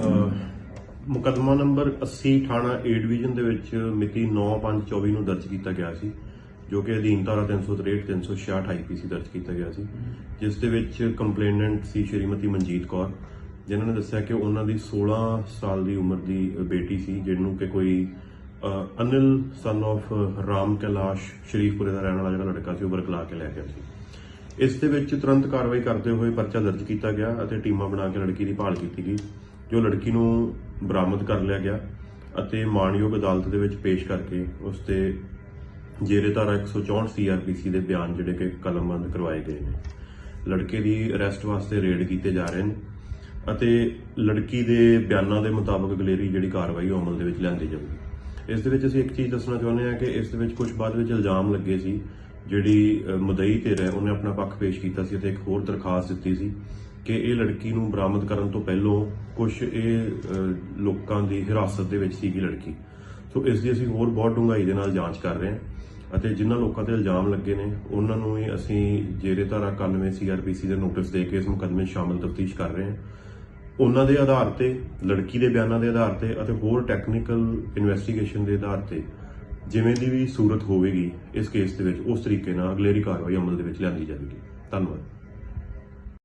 ਅਹ, ਮੁਕੱਦਮਾ ਨੰਬਰ 80 ਥਾਣਾ A division ਦੇ ਵਿੱਚ ਮਿਤੀ 9/5/24 ਨੂੰ ਦਰਜ ਕੀਤਾ ਗਿਆ ਸੀ, ਜੋ ਕਿ ਅਧੀਨ ਧਾਰਾ 363 366 ਆਈਪੀਸੀ ਦਰਜ ਕੀਤਾ ਗਿਆ ਸੀ। ਜਿਸ ਦੇ ਵਿੱਚ ਕੰਪਲੇਨੈਂਟ ਸੀ ਸ਼੍ਰੀਮਤੀ ਮਨਜੀਤ ਕੌਰ, ਜਿਨ੍ਹਾਂ ਨੇ ਦੱਸਿਆ ਕਿ ਉਹਨਾਂ ਦੀ 16 ਸਾਲ ਦੀ ਉਮਰ ਦੀ ਬੇਟੀ ਸੀ, ਜਿਹਨੂੰ ਕਿ ਕੋਈ ਅਨਿਲ ਸਨ of ਰਾਮ ਕੈਲਾਸ਼ ਸ਼ਰੀਫਪੁਰੇ ਦਾ ਰਹਿਣ ਵਾਲਾ ਜਿਹੜਾ ਲੜਕਾ ਸੀ, ਉਹ ਵਰਗਲਾ ਕੇ ਲੈ ਗਿਆ ਸੀ। ਇਸ ਦੇ ਵਿੱਚ ਤੁਰੰਤ ਕਾਰਵਾਈ ਕਰਦੇ ਹੋਏ ਪਰਚਾ ਦਰਜ ਕੀਤਾ ਗਿਆ ਅਤੇ ਟੀਮਾਂ ਬਣਾ ਕੇ ਲੜਕੀ ਦੀ ਭਾਲ ਕੀਤੀ ਗਈ। ਜੋ ਲੜਕੀ ਨੂੰ ਬਰਾਮਦ ਕਰ ਲਿਆ ਗਿਆ ਅਤੇ ਮਾਣਯੋਗ ਅਦਾਲਤ ਦੇ ਵਿੱਚ ਪੇਸ਼ ਕਰਕੇ ਉਸ ਤੇ ਜੇਰੇ ਧਾਰਾ 164 ਸੀਆਰਪੀਸੀ ਦੇ ਬਿਆਨ ਜਿਹੜੇ ਕਿ ਕਲਮਬੰਦ ਕਰਵਾਏ ਗਏ ਨੇ। ਲੜਕੇ ਦੀ ਅਰੈਸਟ ਵਾਸਤੇ ਰੇਡ ਕੀਤੇ ਜਾ ਰਹੇ ਨੇ ਅਤੇ ਲੜਕੀ ਦੇ ਬਿਆਨਾਂ ਦੇ ਮੁਤਾਬਕ ਗਲੇਰੀ ਜਿਹੜੀ ਕਾਰਵਾਈ ਉਹ ਅਮਲ ਦੇ ਵਿੱਚ ਲਿਆਂਦੀ ਜਾਵੇਗੀ ਇਸ ਦੇ ਵਿੱਚ ਅਸੀਂ ਇੱਕ ਚੀਜ਼ ਦੱਸਣਾ ਚਾਹੁੰਦੇ ਹਾਂ ਕਿ ਇਸ ਦੇ ਵਿੱਚ ਕੁਝ ਬਾਅਦ ਵਿੱਚ ਇਲਜ਼ਾਮ ਲੱਗੇ ਸੀ ਜਿਹੜੀ ਮਦਈ ਧਿਰ ਹੈ, ਉਹਨੇ ਆਪਣਾ ਪੱਖ ਪੇਸ਼ ਕੀਤਾ ਸੀ ਅਤੇ ਇੱਕ ਹੋਰ ਦਰਖਾਸਤ ਦਿੱਤੀ ਸੀ ਕਿ ਇਹ ਲੜਕੀ ਨੂੰ ਬਰਾਮਦ ਕਰਨ ਤੋਂ ਪਹਿਲਾਂ ਕੁਝ ਇਹ ਲੋਕਾਂ ਦੀ ਹਿਰਾਸਤ ਦੇ ਵਿੱਚ ਸੀਗੀ ਲੜਕੀ। ਸੋ ਇਸ ਦੀ ਅਸੀਂ ਹੋਰ ਬਹੁਤ ਡੂੰਘਾਈ ਦੇ ਨਾਲ ਜਾਂਚ ਕਰ ਰਹੇ ਹਾਂ ਅਤੇ ਜਿਨ੍ਹਾਂ ਲੋਕਾਂ ਤੇ ਇਲਜ਼ਾਮ ਲੱਗੇ ਨੇ, ਉਹਨਾਂ ਨੂੰ ਵੀ ਅਸੀਂ ਜੇਰੇ ਧਾਰਾ 91 ਸੀਆਰਪੀਸੀ ਦੇ ਨੋਟਿਸ ਦੇ ਕੇ ਇਸ ਮੁਕੱਦਮੇ 'ਚ ਸ਼ਾਮਲ ਤਫਤੀਸ਼ ਕਰ ਰਹੇ ਹਾਂ। ਉਹਨਾਂ ਦੇ ਆਧਾਰ ਤੇ, ਲੜਕੀ ਦੇ ਬਿਆਨਾਂ ਦੇ ਆਧਾਰ ਤੇ ਅਤੇ ਹੋਰ ਟੈਕਨੀਕਲ ਇਨਵੈਸਟੀਗੇਸ਼ਨ ਦੇ ਆਧਾਰ ਤੇ ਜਿਵੇਂ ਦੀ ਵੀ ਸੂਰਤ ਹੋਵੇਗੀ, ਇਸ ਕੇਸ ਦੇ ਵਿੱਚ ਉਸ ਤਰੀਕੇ ਨਾਲ ਅਗਲੇਰੀ ਕਾਰਵਾਈ ਅਮਲ ਦੇ ਵਿੱਚ ਲਿਆਂਦੀ ਜਾਵੇਗੀ। ਧੰਨਵਾਦ।